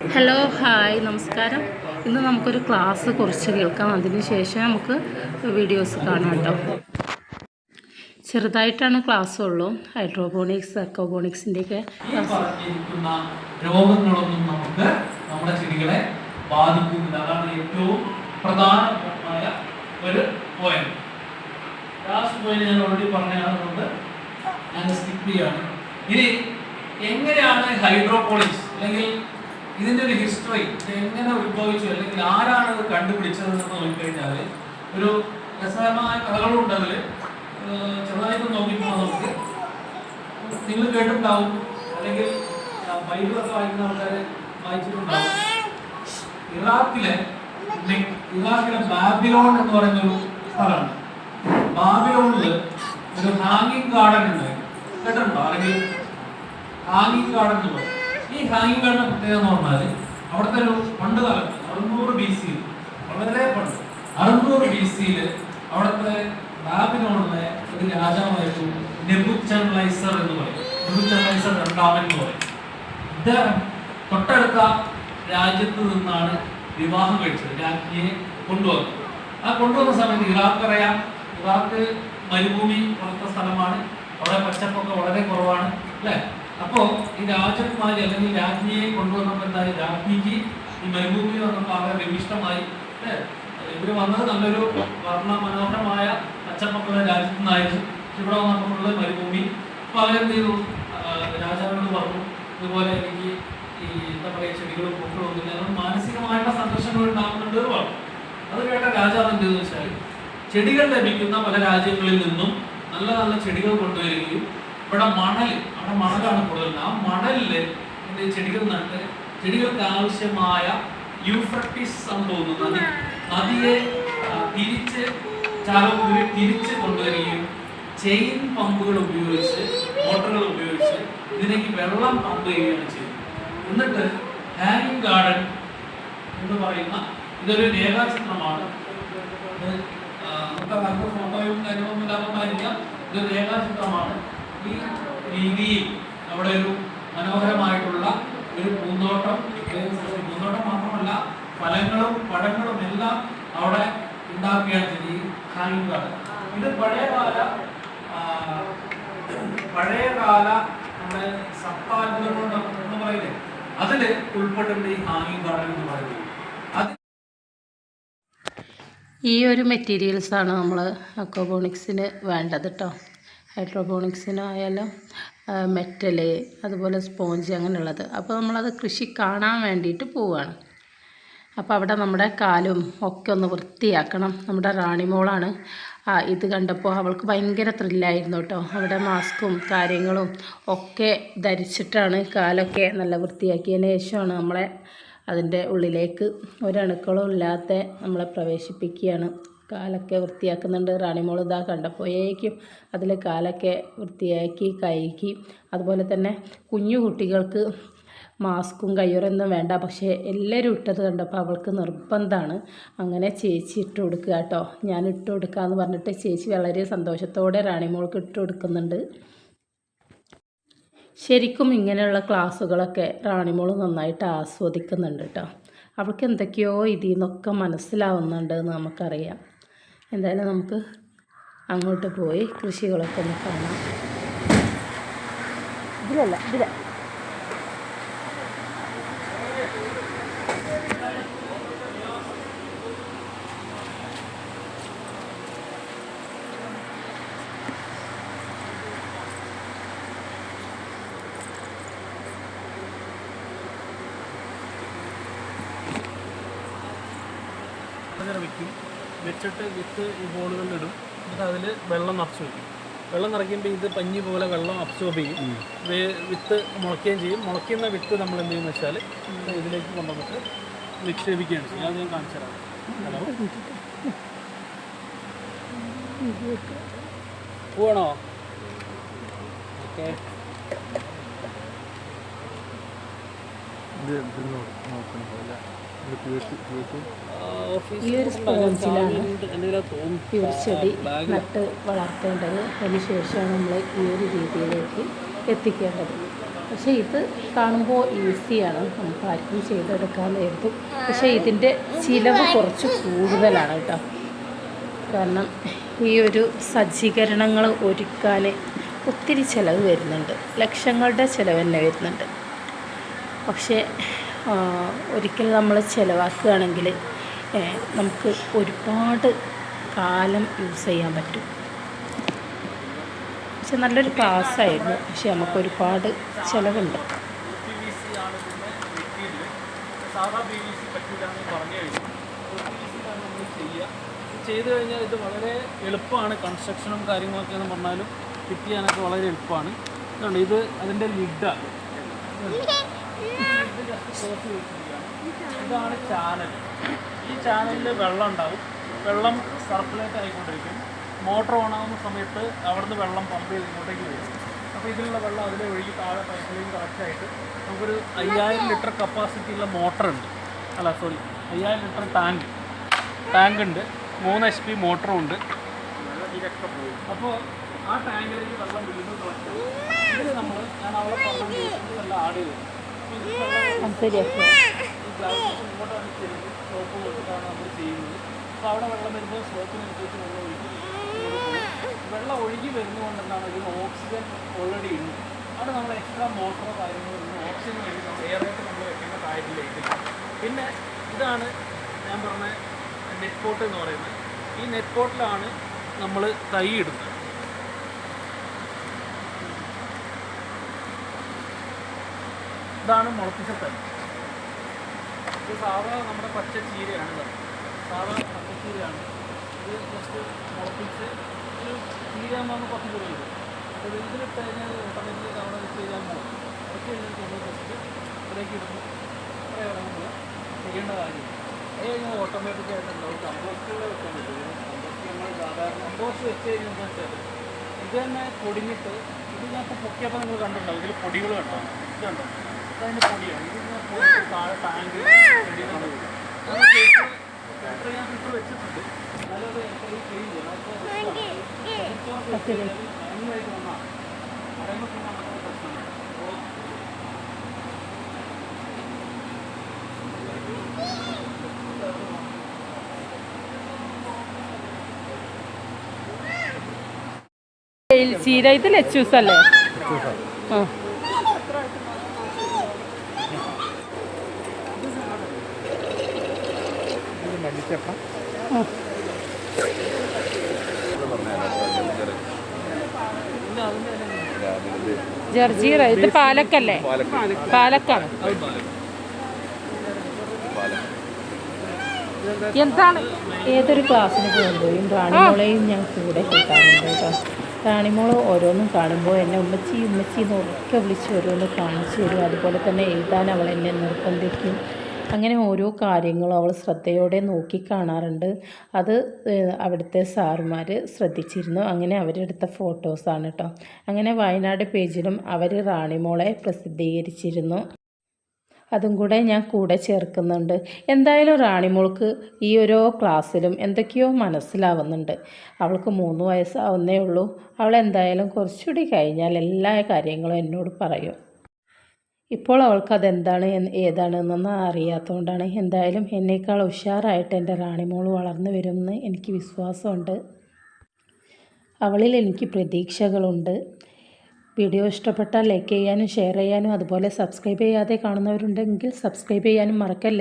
Hello hi നമസ്കാരം. ഇന്ന് നമുക്കൊരു ക്ലാസ് കുറച്ച് കേൾക്കാം. അതിന് ശേഷം നമുക്ക് വീഡിയോസ് കാണാം കേട്ടോ. ചെറുതായിട്ടാണ് ക്ലാസ് ഉള്ളൂ. ഹൈഡ്രോപോണിക്സ് അക്കോപോണിക്സിന്റെയൊക്കെ രോഗങ്ങളൊന്നും നമുക്ക് നമ്മുടെ ചെടികളെ ബാധിക്കുന്നില്ല. അതാണ് ഏറ്റവും പ്രധാനമായ ഒരു പോയിന്റ് ലാസ്റ്റ് പോയിന്റ് ഞാൻ ഓൾറെഡി പറഞ്ഞതുകൊണ്ട് ഞാൻ സ്കിപ്പ് ചെയ്യാണ്. ഇനി എങ്ങനെയാണ് ഹൈഡ്രോപോണിക്സ് അല്ലെങ്കിൽ ഇതിന്റെ ഒരു ഹിസ്റ്ററി എങ്ങനെ ഉത്ഭവിച്ചു? അല്ലെങ്കിൽ ആരാണ് ഇത് കണ്ടുപിടിച്ചത് എന്ന് നോക്കിക്കഴിഞ്ഞാൽ ഒരു രസകരമായ കഥകളുണ്ട് അതിൽ ചെറുതായിട്ട് നോക്കിപ്പോൾ നമുക്ക്. നിങ്ങൾ കേട്ടിട്ടുണ്ടാവും. അല്ലെങ്കിൽ ബൈബിളൊക്കെ വായിക്കുന്ന ആൾക്കാർ വായിച്ചിട്ടുണ്ടാവും. ഇറാഖിലെ ഇറാഖിലെ ബാബിലോൺ എന്ന് പറയുന്ന ഒരു സ്ഥലമാണ് ബാബിലോണിൽ ഒരു ഹാങ്ങിങ് ഗാർഡൻ ഉണ്ടായിരുന്നു കേട്ടിട്ടുണ്ടോ? അല്ലെങ്കിൽ ഹാങ്ങിങ് ഗാർഡൻ എന്ന് പറയും. ഈ ഹാങ്ങിങ് ഗാർഡൻ പ്രത്യേകത എന്ന് പറഞ്ഞാൽ അവിടുത്തെ ഒരു പണ്ട് കാലത്ത് അറുന്നൂറ് ബി സിയിൽ വളരെ പണ്ട് അറുന്നൂറ് ബി സിയിൽ അവിടുത്തെ ബാബിലോണിലെ ഒരു രാജാവായിരുന്നു നെബുച്ചൻലൈസർ എന്ന് പറയും. നെബുച്ചൻലൈസർ രണ്ടാമൻ എന്ന് പറയും. ഇദ്ദേഹം തൊട്ടടുത്ത രാജ്യത്ത് നിന്നാണ് വിവാഹം കഴിച്ചത്. രാജ്ഞിയെ കൊണ്ടുവന്നത്. ആ കൊണ്ടുവന്ന സമയത്ത് ഇറാഖ് അറിയാം ഇറാഖ് മരുഭൂമി പോലത്തെ സ്ഥലമാണ്. അവിടെ പച്ചപ്പൊക്കെ വളരെ കുറവാണ് അല്ലേ? അപ്പോ ഈ രാജകുമാരി അല്ലെങ്കിൽ രാജ്ഞിയെ കൊണ്ടുവന്നപ്പോൾ എന്തായി? രാജ്ഞിക്ക് ഈ മരുഭൂമി വന്നപ്പോൾ അവരെ വിമിഷ്ടമായി ഇവർ വന്നത് നല്ലൊരു വർണ മനോഹരമായ പച്ചപ്പൊക്കെയുള്ള രാജ്യത്തു നിന്നായിരുന്നു ഇവിടെ വന്നപ്പോഴുള്ള മരുഭൂമി. അപ്പൊ അവരെന്ത് ചെയ്തു? രാജാവിനോട് പറഞ്ഞു ഇതുപോലെ എനിക്ക് ഈ എന്താ പറയുക ചെടികളും പൂക്കളും ഒന്നുമില്ല. അതുകൊണ്ട് മാനസികമായിട്ടുള്ള സംഘർഷങ്ങൾ ഉണ്ടാകുന്നുണ്ട് എന്ന് പറഞ്ഞു. അത് കേട്ട രാജാവ് എന്ത് ചെയ്തു വെച്ചാൽ ചെടികൾ ലഭിക്കുന്ന പല രാജ്യങ്ങളിൽ നിന്നും നല്ല നല്ല ചെടികൾ കൊണ്ടുവരികയും ഇവിടെ മണൽ അവിടെ മണലാണ് കൂടുതൽ. ആ മണലിൽ എന്ത്? ചെടികൾ നട്ട് ചെടികൾക്ക് ആവശ്യമായ യൂഫ്രട്ടിസ് സംഭവം നദി നദിയെ തിരിച്ച് ചാലക്കുരി തിരിച്ച് കൊണ്ടുവരികയും ചെയിൻ പമ്പുകൾ ഉപയോഗിച്ച് മോട്ടറുകൾ ഉപയോഗിച്ച് ഇതിലേക്ക് വെള്ളം പമ്പ് ചെയ്യുകയാണ് ചെയ്തത് എന്നിട്ട് ഹാങ്ങിങ് ഗാർഡൻ എന്ന് പറയുന്ന ഇതൊരു രേഖാചിത്രമാണ്. നമുക്ക് ഫോട്ടോയും കാര്യങ്ങളൊന്നും ഇല്ലാത്തതായിരിക്കാം ഇതൊരു രേഖാചിത്രമാണ്. രീതിയിൽ അവിടെ ഒരു മനോഹരമായിട്ടുള്ള ഒരു പൂന്തോട്ടം പൂന്തോട്ടം മാത്രമല്ല ഫലങ്ങളും പഴങ്ങളും എല്ലാം അവിടെ ഉണ്ടാക്കുകയാണ് ഈ ഹാങ്ങിങ് ഗാർഡൻ ഇത് പഴയകാല പഴയകാല നമ്മുടെ സപ്താത്ഭുതങ്ങൾ എന്ന് പറയുന്നത് അതിൽ ഉൾപ്പെട്ടിട്ടുണ്ട് ഈ ഹാങ്ങിങ് ഗാർഡൻ എന്ന് പറയുന്നത്. ഈ ഒരു മെറ്റീരിയൽസാണ് നമ്മൾ അക്കോബോണിക്സിന് വേണ്ടത് കേട്ടോ ഹൈഡ്രോപോണിക്സിനായാലും മെറ്റൽ അതുപോലെ സ്പോഞ്ച് അങ്ങനെയുള്ളത്. അപ്പോൾ നമ്മളത് കൃഷി കാണാൻ വേണ്ടിയിട്ട് പോവുകയാണ് അപ്പോൾ അവിടെ നമ്മുടെ കാലും ഒക്കെ ഒന്ന് വൃത്തിയാക്കണം. നമ്മുടെ റാണിമോളാണ്. ഇത് കണ്ടപ്പോൾ അവൾക്ക് ഭയങ്കര ത്രില്ലായിരുന്നു കേട്ടോ. അവിടെ മാസ്കും കാര്യങ്ങളും ഒക്കെ ധരിച്ചിട്ടാണ് കാലൊക്കെ നല്ല വൃത്തിയാക്കിയതിന് ശേഷമാണ് നമ്മളെ അതിന്റെ ഉള്ളിലേക്ക് ഒരണുക്കളും ഇല്ലാത്ത നമ്മളെ പ്രവേശിപ്പിക്കുകയാണ്. കാലൊക്കെ വൃത്തിയാക്കുന്നുണ്ട്. റാണിമോൾ ഇതാ കണ്ടപ്പോഴേക്കും അതിൽ കാലൊക്കെ വൃത്തിയാക്കി കഴുകി. അതുപോലെ തന്നെ കുഞ്ഞു കുട്ടികൾക്ക് മാസ്കും കയ്യുറൊന്നും വേണ്ട. പക്ഷേ എല്ലാവരും ഇട്ടത് കണ്ടപ്പോൾ അവൾക്ക് നിർബന്ധമാണ്. അങ്ങനെ ചേച്ചി ഇട്ട് കൊടുക്കുക കേട്ടോ. ഞാൻ ഇട്ട് കൊടുക്കാമെന്ന് പറഞ്ഞിട്ട് ചേച്ചി വളരെ സന്തോഷത്തോടെ റാണിമോൾക്ക് ഇട്ട് കൊടുക്കുന്നുണ്ട്. ശരിക്കും ഇങ്ങനെയുള്ള ക്ലാസ്സുകളൊക്കെ റാണിമോൾ നന്നായിട്ട് ആസ്വദിക്കുന്നുണ്ട് കേട്ടോ. അവൾക്ക് എന്തൊക്കെയോ ഇതിൽ നിന്നൊക്കെ മനസ്സിലാവുന്നുണ്ട് എന്ന് നമുക്കറിയാം. എന്തായാലും നമുക്ക് അങ്ങോട്ട് പോയി കൃഷികളൊക്കെ ഒന്ന് കാണാം. ഇതിലല്ല ഇതില. വെക്കും. വെച്ചിട്ട് വിത്ത് ഈ ബോളുകളിലിടും എന്നിട്ട് അതിൽ വെള്ളം നിറച്ച് വയ്ക്കും വെള്ളം നിറയ്ക്കുമ്പോൾ ഇത് പഞ്ഞി പോലെ വെള്ളം അബ്സോർബ് ചെയ്യും. വിത്ത് മുളയ്ക്കുകയും ചെയ്യും. മുളയ്ക്കുന്ന വിത്ത് നമ്മൾ എന്ത് ചെയ്യുന്ന വെച്ചാൽ ഇതിലേക്ക് കൊണ്ടുവന്നിട്ട് നിക്ഷേപിക്കുകയാണ് ചെയ്യുക അത് ഞാൻ കാണിച്ചു തരാം. ഹലോ? പോവാണോ? ഓക്കെ. ഈ ഒരു സ്പോഞ്ചിലാണ് ഈ ഒരു ചെടി നട്ട് വളർത്തേണ്ടത്. അതിന് ശേഷമാണ് നമ്മൾ ഈ ഒരു രീതിയിലേക്ക് എത്തിക്കേണ്ടത്. പക്ഷേ ഇത് കാണുമ്പോൾ ഈസിയാണ്. നമുക്ക് ആർക്കും ചെയ്തെടുക്കാമെന്ന് കരുതും പക്ഷേ ഇതിന്റെ ചിലവ് കുറച്ച് കൂടുതലാണ് കേട്ടോ. കാരണം ഈ ഒരു സജ്ജീകരണങ്ങൾ ഒരുക്കാൻ ഒത്തിരി ചിലവ് വരുന്നുണ്ട്. ലക്ഷങ്ങളുടെ ചിലവ് തന്നെ വരുന്നുണ്ട്. പക്ഷേ ഒരിക്കൽ നമ്മൾ ചിലവാക്കുകയാണെങ്കിൽ നമുക്ക് ഒരുപാട് കാലം യൂസ് ചെയ്യാൻ പറ്റും. പക്ഷെ നല്ലൊരു ക്ലാസ്സായിരുന്നു പക്ഷെ നമുക്ക് ഒരുപാട് ചിലവുണ്ട്. സാധാ നമ്മൾ ചെയ്തു കഴിഞ്ഞാൽ ഇത് വളരെ എളുപ്പമാണ്. കൺസ്ട്രക്ഷനും കാര്യങ്ങളൊക്കെ എന്ന് പറഞ്ഞാലും ഫിറ്റ് ചെയ്യാനൊക്കെ വളരെ എളുപ്പമാണ്. ഇത് അതിന്റെ ലിഡാണ്. ഇതാണ് ചാനൽ. ഈ ചാനലിൽ വെള്ളം ഉണ്ടാവും വെള്ളം സർക്കുലേറ്റ് ആയിക്കൊണ്ടിരിക്കും മോട്ടർ ഓൺ ആകുന്ന സമയത്ത് അവിടുന്ന് വെള്ളം പമ്പ് ചെയ്ത് ഇങ്ങോട്ടേക്ക് വരും. അപ്പോൾ ഇതിലുള്ള വെള്ളം അതിലെ ഒഴുകി താഴെ പൈപ്പിലേക്ക് കറക്റ്റായിട്ട് നമുക്കൊരു അയ്യായിരം ലിറ്റർ കപ്പാസിറ്റി ഉള്ള മോട്ടർ ഉണ്ട്. അല്ല സോറി അയ്യായിരം ലിറ്റർ ടാങ്ക് ടാങ്ക് ഉണ്ട്. മൂന്ന് എച്ച് പി മോട്ടറും ഉണ്ട്. അപ്പോൾ ആ ടാങ്കിലേക്ക് വെള്ളം വീണ്ടും കളക്ട് ചെയ്യും ഇതിൽ നമ്മൾ ഞാൻ അവളെ പറഞ്ഞു ഇതെല്ലാം ആഡ് ചെയ്തു അപ്പോൾ ഇതിൽ വെള്ളം അത് ശരിയാക്കുക ഈ ഗ്ലാസ് ഇങ്ങോട്ടാണ് ചെയ്യുന്നത് സോപ്പ് കൊടുത്തിട്ടാണ് നമ്മൾ ചെയ്യുന്നത് അവിടെ വെള്ളം നമ്മൾ പിന്നെ ഇതാണ് ഞാൻ പറഞ്ഞ നെറ്റ് പോട്ട് എന്ന് പറയുന്നത്. ഈ നെറ്റ് പോട്ടിലാണ് നമ്മൾ തൈ ഇടുന്നത്. ഇതാണ് മുളപ്പിച്ച തൈ. ഇത് സാധാ നമ്മുടെ പച്ച ചീരയാണ് ഇത്. പച്ച ചീരയാണ്. ഇത് ജസ്റ്റ് മുളപ്പിച്ച് ഒരു ചീര എന്നാണ് കൂടി വരും അപ്പോൾ ഇതിലിട്ട് കഴിഞ്ഞാൽ ഓട്ടോമാറ്റിക്കലി അവിടെ വെച്ച് കഴിഞ്ഞാൽ പോകും. വെച്ച് കഴിഞ്ഞാൽ നമ്മൾ ജസ്റ്റ് ഇതിലേക്ക് ഇടുന്നു. അത്ര ഇറങ്ങുമ്പോൾ ചെയ്യേണ്ട കാര്യം. അത് കഴിഞ്ഞാൽ ഓട്ടോമാറ്റിക്കായിട്ട് ഉണ്ടാവും കമ്പോസ്റ്റുകൾ വെക്കാൻ പറ്റും. കമ്പോസ്റ്റ് നമ്മൾ സാധാരണ കമ്പോസ്റ്റ് വെച്ച് കഴിഞ്ഞാൽ വെച്ചാൽ ഇത് തന്നെ പൊടിഞ്ഞിട്ട് ഇത് ഞാൻ ഇപ്പോൾ പൊക്കിയപ്പോൾ നിങ്ങൾ കണ്ടിട്ടുണ്ടാവും. ഇതിൽ പൊടികൾ കണ്ടോ? ഇത് കണ്ടോ ചീര ഇത് ലച്ചൂസല്ലേ അല്ലേ ആ. ജർജീറ ഇത് പാലക്കല്ലേ? പാലക്കാണ് എന്താണ്? ഏതൊരു ക്ലാസ്സിന് പോകുമ്പോഴും റാണിമോളെയും ഞാൻ കൂടെ കൂട്ടാറുണ്ട് കേട്ടോ. റാണിമോൾ ഓരോന്നും കാണുമ്പോൾ എന്നെ ഉമ്മച്ചി ഉമ്മച്ചി എന്നൊക്കെ വിളിച്ച് ഓരോന്ന് കാണിച്ചു തരും. അതുപോലെ തന്നെ എഴുതാൻ അവൾ എന്നെ നിർബന്ധിക്കും. അങ്ങനെ ഓരോ കാര്യങ്ങളും അവൾ ശ്രദ്ധയോടെ നോക്കി കാണാറുണ്ട്. അത് അവിടുത്തെ സാറുമാർ ശ്രദ്ധിച്ചിരുന്നു. അങ്ങനെ അവരെടുത്ത ഫോട്ടോസാണ് കേട്ടോ അങ്ങനെ വയനാട് പേജിലും അവർ റാണിമോളെ പ്രസിദ്ധീകരിച്ചിരുന്നു. അതും കൂടെ ഞാൻ കൂടെ ചേർക്കുന്നുണ്ട്. എന്തായാലും റാണിമോൾക്ക് ഈ ഓരോ ക്ലാസ്സിലും എന്തൊക്കെയോ മനസ്സിലാവുന്നുണ്ട്. അവൾക്ക് മൂന്ന് വയസ്സാവുന്നേ ഉള്ളൂ. അവൾ എന്തായാലും കുറച്ചുകൂടി കഴിഞ്ഞാൽ എല്ലാ കാര്യങ്ങളും എന്നോട് പറയും. ഇപ്പോൾ അവൾക്ക് അതെന്താണ് ഏതാണ് എന്നൊന്നും അറിയാത്തതുകൊണ്ടാണ് എന്തായാലും എന്നേക്കാൾ ഉഷാറായിട്ട് എന്റെ റാണിമോൾ വളർന്നു വരുമെന്ന് എനിക്ക് വിശ്വാസമുണ്ട്. അവളിൽ എനിക്ക് പ്രതീക്ഷകളുണ്ട്. വീഡിയോ ഇഷ്ടപ്പെട്ടാൽ ലൈക്ക് ചെയ്യാനും ഷെയർ ചെയ്യാനും അതുപോലെ സബ്സ്ക്രൈബ് ചെയ്യാതെ കാണുന്നവരുണ്ടെങ്കിൽ സബ്സ്ക്രൈബ് ചെയ്യാനും മറക്കല്ലേ?